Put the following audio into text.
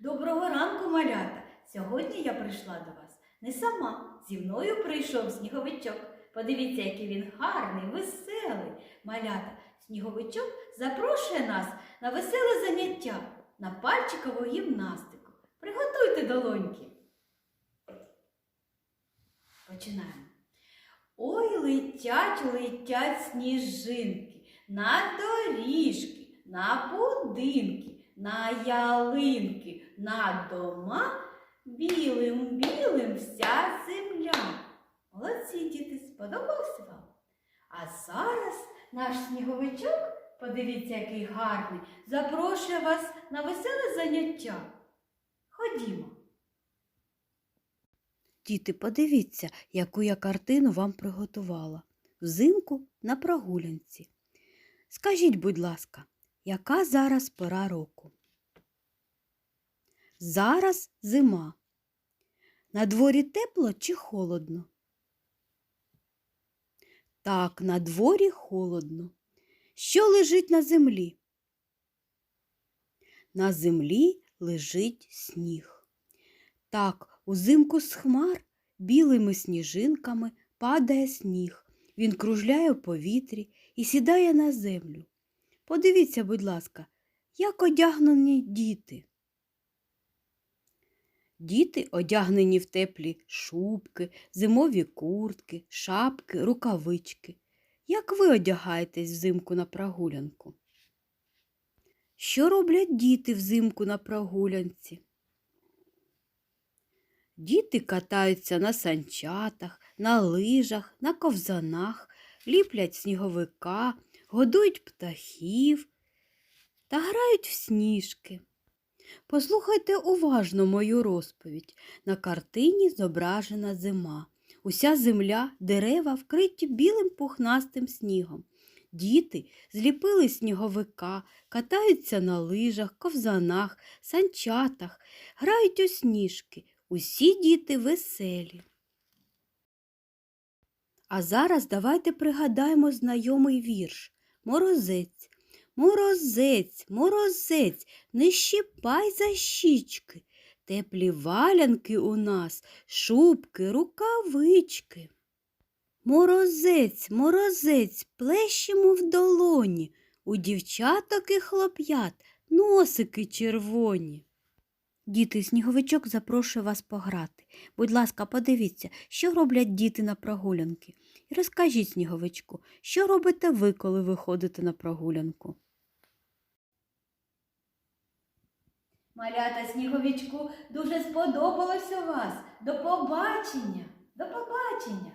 Доброго ранку, малята! Сьогодні я прийшла до вас не сама. Зі мною прийшов сніговичок. Подивіться, який він гарний, веселий. Малята, сніговичок запрошує нас на веселе заняття, на пальчикову гімнастику. Приготуйте долоньки. Починаємо. Ой, летять, летять сніжинки на доріжки, на будинки, на ялинки, на дома, білим, білим вся земля. Молодці, діти, сподобався вам? А зараз наш сніговичок, подивіться, який гарний, запрошує вас на веселе заняття. Ходімо. Діти, подивіться, яку я картину вам приготувала. Взимку на прогулянці. Скажіть, будь ласка, яка зараз пора року? Зараз зима. На дворі тепло чи холодно? Так, на дворі холодно. Що лежить на землі? На землі лежить сніг. Так, узимку з хмар білими сніжинками падає сніг. Він кружляє в повітрі і сідає на землю. Подивіться, будь ласка, як одягнені діти. Діти одягнені в теплі шубки, зимові куртки, шапки, рукавички. Як ви одягаєтесь взимку на прогулянку? Що роблять діти взимку на прогулянці? Діти катаються на санчатах, на лижах, на ковзанах, ліплять сніговика, годують птахів та грають в сніжки. Послухайте уважно мою розповідь. На картині зображена зима. Уся земля, дерева вкриті білим пухнастим снігом. Діти зліпили сніговика, катаються на лижах, ковзанах, санчатах, грають у сніжки. Усі діти веселі. А зараз давайте пригадаємо знайомий вірш Морозець. Морозець, морозець, не щипай за щічки. Теплі валянки у нас, шубки, рукавички. Морозець, морозець, плещемо в долоні. У дівчаток і хлоп'ят носики червоні. Діти, сніговичок запрошує вас пограти. Будь ласка, подивіться, що роблять діти на прогулянки. І розкажіть сніговичку, що робите ви, коли виходите на прогулянку? Малята сніговичку дуже сподобалось у вас. До побачення. До побачення.